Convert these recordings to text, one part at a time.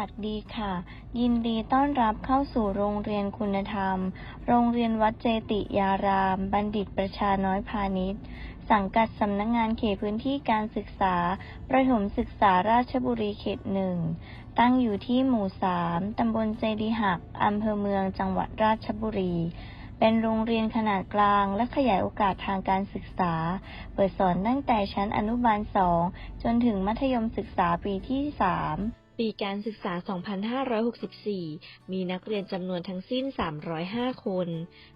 วัสดีค่ะ ยินดีต้อนรับเข้าสู่โรงเรียนคุณธรรม โรงเรียนวัดเจติยาราม บัณฑิตประชาน้อยพาณิชย์สังกัดสำนักงงานเขตพื้นที่การศึกษา ประถมศึกษาราชบุรีเขตหนึ่ง ตั้งอยู่ที่หมู่สามตำบลเจดีหักอำเภอเมืองจังหวัดราชบุรีเป็นโรงเรียนขนาดกลางและขยายโอกาสทางการศึกษา เปิดสอนตั้งแต่ชั้นอนุบาล 2 จนถึงมัธยมศึกษาปีที่ 3 ปีการศึกษา 2564 มีนักเรียนจำนวนทั้งสิ้น 305 คน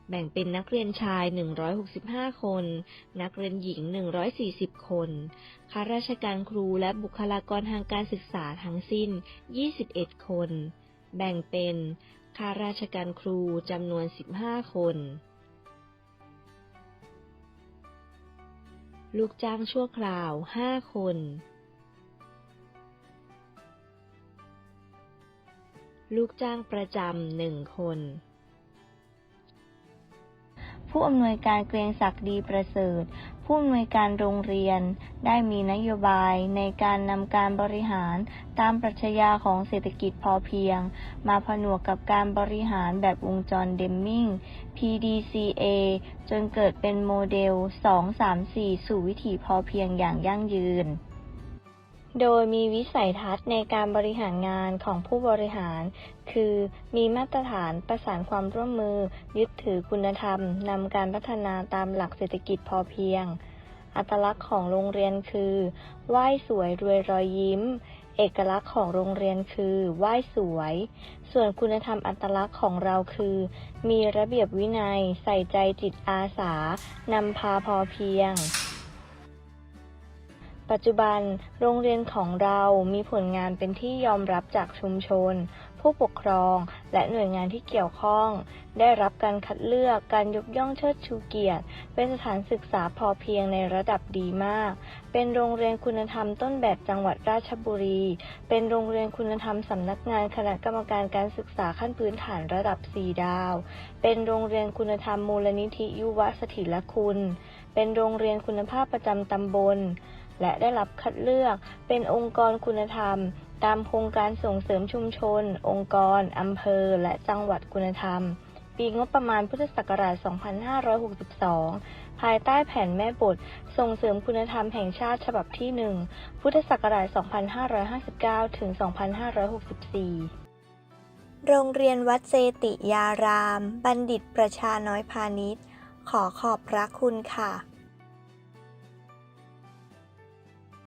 แบ่งเป็นนักเรียนชาย 165 คน นักเรียนหญิง 140 คน ข้าราชการครูและบุคลากรทางการศึกษาทั้งสิ้น 21 คน แบ่งเป็น ข้าราชการครูจำนวน 15 คนลูกจ้างชั่วคราว 5 คน ลูกจ้างประจำหนึ่งคน ผู้อำนวยการเกรียงศักดิ์ดีประเสริฐ ผู้อำนวยการโรงเรียนได้มีนโยบายในการนำการบริหารตามปรัชญาของเศรษฐกิจพอเพียง มาผนวกกับการบริหารแบบวงจรเดมมิง PDCA จนเกิดเป็นโมเดล 234 สู่วิถีพอเพียงอย่างยั่งยืน โดยมีวิสัยทัศน์ในการบริหารงานของผู้บริหาร คือมีมาตรฐานประสานความร่วมมือ ยึดถือคุณธรรมนำการพัฒนาตามหลักเศรษฐกิจพอเพียง อัตลักษณ์ของโรงเรียนคือไหว้สวยรวยรอยยิ้ม เอกลักษณ์ของโรงเรียนคือไหว้สวย ส่วนคุณธรรมอัตลักษณ์ของเราคือ มีระเบียบวินัย ใส่ใจจิตอาสานำพาพอเพียง ปัจจุบันโรงเรียนของเรามีผลงานเป็นที่ยอมรับจากชุมชน ผู้ปกครองและหน่วยงานที่เกี่ยวข้อง ได้รับการคัดเลือกการยกย่องเชิดชูเกียรติ เป็นสถานศึกษาพอเพียงในระดับดีมาก เป็นโรงเรียนคุณธรรมต้นแบบจังหวัดราชบุรี เป็นโรงเรียนคุณธรรมสำนักงานคณะกรรมการการศึกษาขั้นพื้นฐานระดับ 4 ดาว เป็นโรงเรียนคุณธรรมมูลนิธิยุวสถิรคุณ เป็นโรงเรียนคุณภาพประจำตำบล และได้รับคัดเลือกเป็นองค์กรคุณธรรม ตามโครงการส่งเสริมชุมชน องค์กร อำเภอ และจังหวัดคุณธรรม ปีงบประมาณพุทธศักราช 2562 ภายใต้แผนแม่บท ส่งเสริมคุณธรรมแห่งชาติฉบับที่ 1 พุทธศักราช 2559 ถึง 2564โรงเรียนวัดเจติยาราม บัณฑิตประชาน้อยพาณิชย์ ขอขอบพระคุณค่ะ